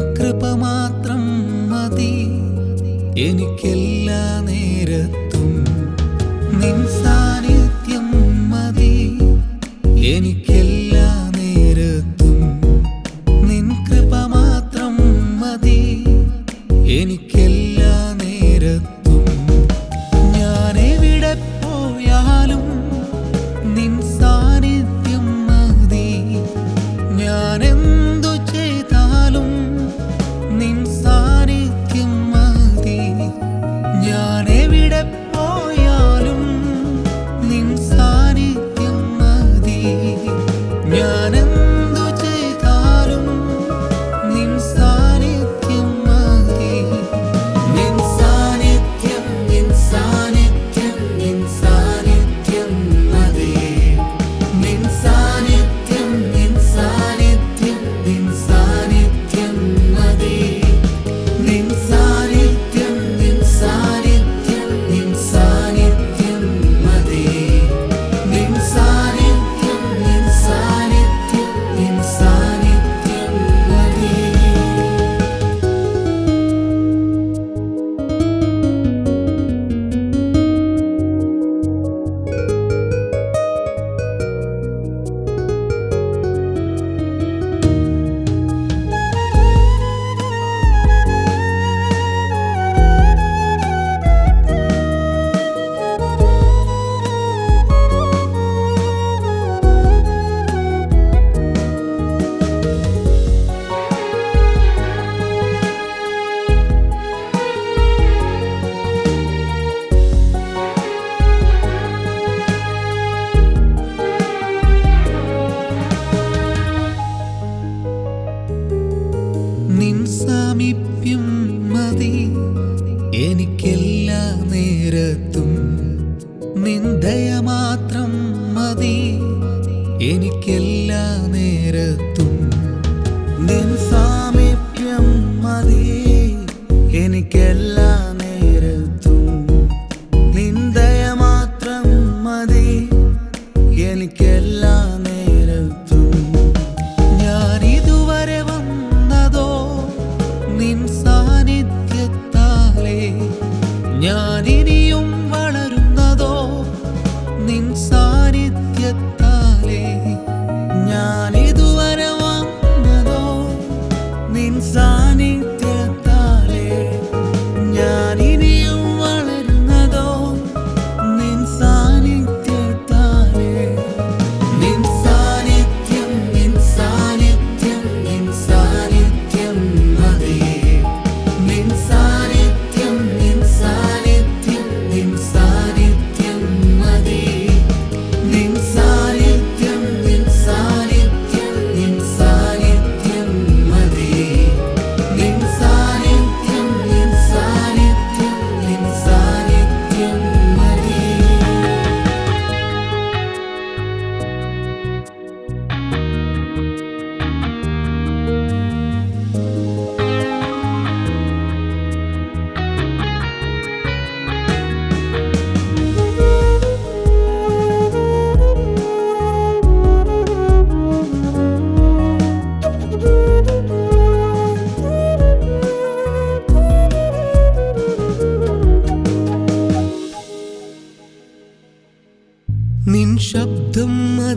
കൃപ മാത്രം മതി. എനിക്കെല്ലാ നേരത്തും നിൻ സാന്നിധ്യം മതി. എനിക്ക് സാമീപ്യം മതി. എനിക്കെല്ലാ നേരത്തും നിന്ദയ മാത്രം മതി. എനിക്കെല്ലാ നേരത്തും നിൻ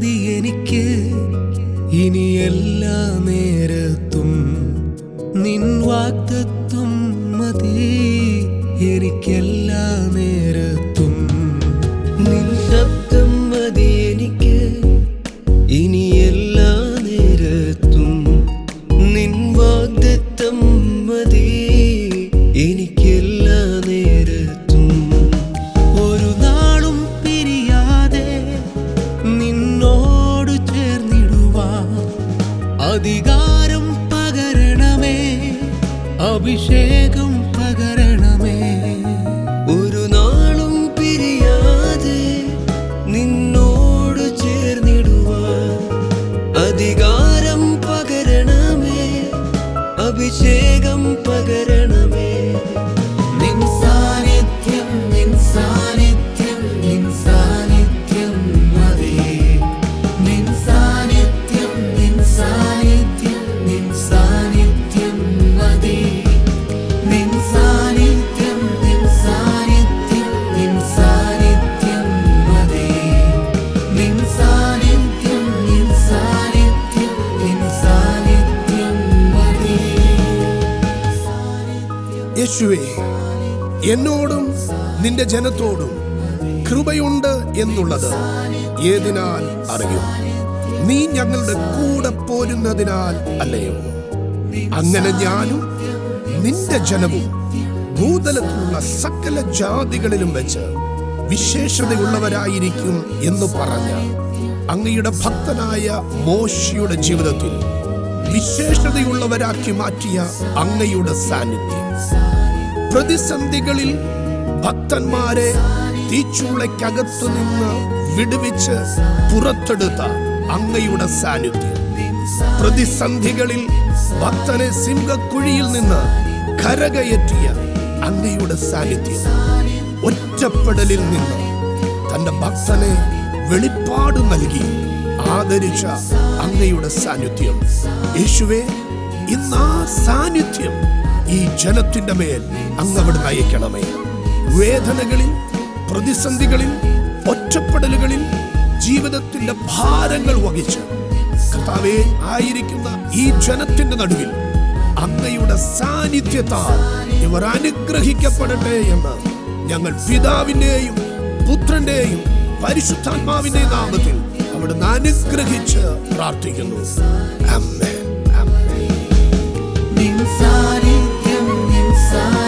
മതി എനിക്ക് ഇനി എല്ലാ നേരത്തും നിൻ വാക്തത്വം മതി. എനിക്കെല്ലാ നേരം അധികാരം പകരണമേ. അഭിഷേകം യേശുവേ എന്നോടും നിന്റെ ജനത്തോടും കൃപയുണ്ട് എന്നുള്ളത് ഏതിനാൽ അറിയും? നീ ഞങ്ങളുടെ കൂടെ പോരുന്നതിനാൽ അല്ലയോ? അങ്ങനെ ഞാനും നിന്റെ ജനവും ഭൂതലത്തിലുള്ള സകല ജാതികളിലും വെച്ച് വിശേഷതയുള്ളവരായിരിക്കും എന്ന് പറഞ്ഞ അങ്ങയുടെ ഭക്തനായ മോശിയുടെ ജീവിതത്തിൽ വിശേഷതയുള്ളവരാക്കി മാറ്റിയ അങ്ങയുടെ സാന്നിധ്യം. പ്രതിസന്ധികളിൽ ഭക്തന്മാരെ തീച്ചൂളയ്ക്കകത്തു നിന്ന് വിടുവിച്ച് പുറത്തെടുത്ത അങ്ങയുടെ സാന്നിധ്യം. പ്രതിസന്ധികളിൽ ഭക്തനെ സിംഹക്കുഴിയിൽ നിന്ന് കരകയറ്റിയ അങ്ങയുടെ സാന്നിധ്യം. ഒറ്റപ്പെടലിൽ നിന്ന് തന്റെ ഭക്തനെ വെളിപ്പാട് നൽകി ആദരിച്ച അങ്ങയുടെ സാന്നിധ്യം. യേശുവേ ഇന്ന് ആ സാന്നിധ്യം ഈ ജനത്തിന്റെ മേൽ അങ്ങവിടെ അയക്കണമേ. വേദനകളിൽ പ്രതിസന്ധികളിൽ ഒറ്റപ്പെടലുകളിൽ ജീവിതത്തിന്റെ ഭാരങ്ങൾ വഹിച്ച് കർത്താവേ ആയിരിക്കുന്ന ഈ ജനത്തിന്റെ നടുവിൽ അങ്ങയുടെ സാന്നിധ്യത്താൽ ഇവർ അനുഗ്രഹിക്കപ്പെടട്ടെ എന്ന് ഞങ്ങൾ പിതാവിന്റെയും പുത്രന്റെയും പരിശുദ്ധാത്മാവിന്റെയും നാമത്തിൽ അവിടുന്ന് അനുഗ്രഹിച്ച് പ്രാർത്ഥിക്കുന്നു. അമ്മേ അമ്മേ നിൻ സാന്നിധ്യം നിൻ സാന്നിധ്യം